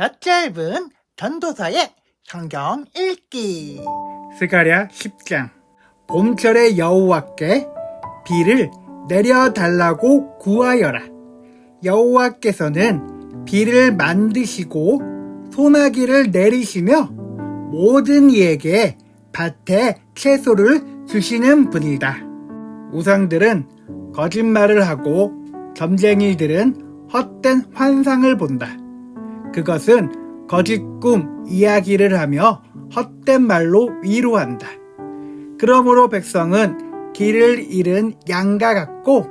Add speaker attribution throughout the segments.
Speaker 1: 엿짧은 전도서의 성경 읽기
Speaker 2: 스가랴 10장 봄철에 여호와께 비를 내려달라고 구하여라. 여호와께서는 비를 만드시고 소나기를 내리시며 모든 이에게 밭에 채소를 주시는 분이다. 우상들은 거짓말을 하고 점쟁이들은 헛된 환상을 본다. 그것은 거짓 꿈 이야기를 하며 헛된 말로 위로한다. 그러므로 백성은 길을 잃은 양과 같고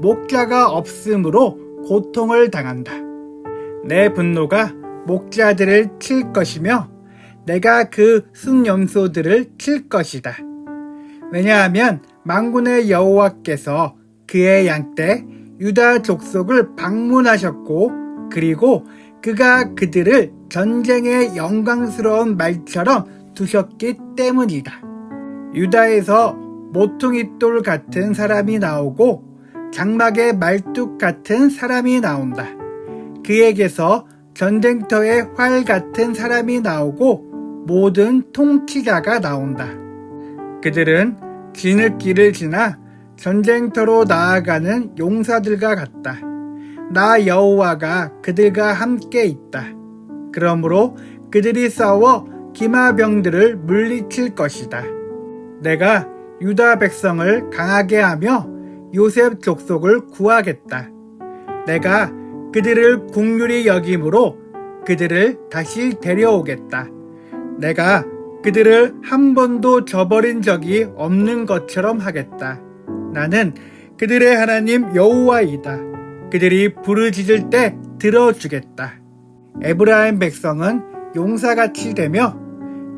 Speaker 2: 목자가 없으므로 고통을 당한다. 내 분노가 목자들을 칠 것이며 내가 그 순염소들을 칠 것이다. 왜냐하면 망군의 여호와께서 그의 양떼 유다 족속을 방문하셨고 그리고 그가 그들을 전쟁의 영광스러운 말처럼 두셨기 때문이다. 유다에서 모퉁이돌 같은 사람이 나오고 장막의 말뚝 같은 사람이 나온다. 그에게서 전쟁터의 활 같은 사람이 나오고 모든 통치자가 나온다. 그들은 진흙길을 지나 전쟁터로 나아가는 용사들과 같다. 나 여호와가 그들과 함께 있다. 그러므로 그들이 싸워 기마병들을 물리칠 것이다. 내가 유다 백성을 강하게 하며 요셉 족속을 구하겠다. 내가 그들을 국률이 여김으로 그들을 다시 데려오겠다. 내가 그들을 한 번도 저버린 적이 없는 것처럼 하겠다. 나는 그들의 하나님 여호와이다. 그들이 부르짖을 때 들어주겠다. 에브라임 백성은 용사같이 되며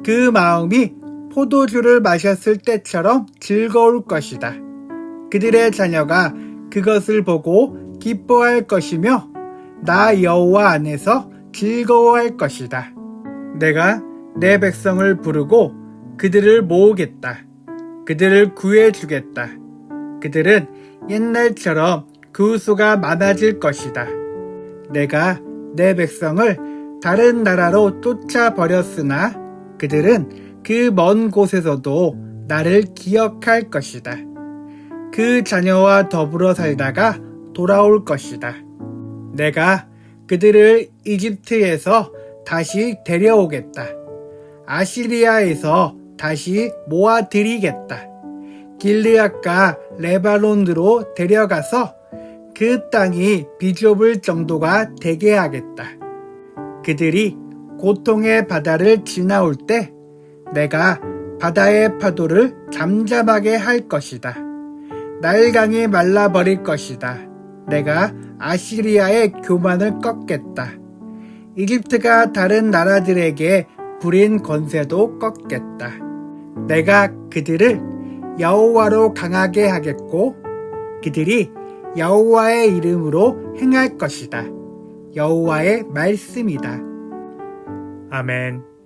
Speaker 2: 그 마음이 포도주를 마셨을 때처럼 즐거울 것이다. 그들의 자녀가 그것을 보고 기뻐할 것이며 나 여호와 안에서 즐거워할 것이다. 내가 내 백성을 부르고 그들을 모으겠다. 그들을 구해주겠다. 그들은 옛날처럼 그 수가 많아질 것이다. 내가 내 백성을 다른 나라로 쫓아버렸으나 그들은 그 먼 곳에서도 나를 기억할 것이다. 그 자녀와 더불어 살다가 돌아올 것이다. 내가 그들을 이집트에서 다시 데려오겠다. 아시리아에서 다시 모아들이겠다. 길르앗과 레바논으로 데려가서 그 땅이 비좁을 정도가 되게 하겠다. 그들이 고통의 바다를 지나올 때 내가 바다의 파도를 잠잠하게 할 것이다. 날강이 말라버릴 것이다. 내가 아시리아의 교만을 꺾겠다. 이집트가 다른 나라들에게 부린 권세도 꺾겠다. 내가 그들을 여호와로 강하게 하겠고 그들이 여호와의 이름으로 행할 것이다. 여호와의 말씀이다. 아멘.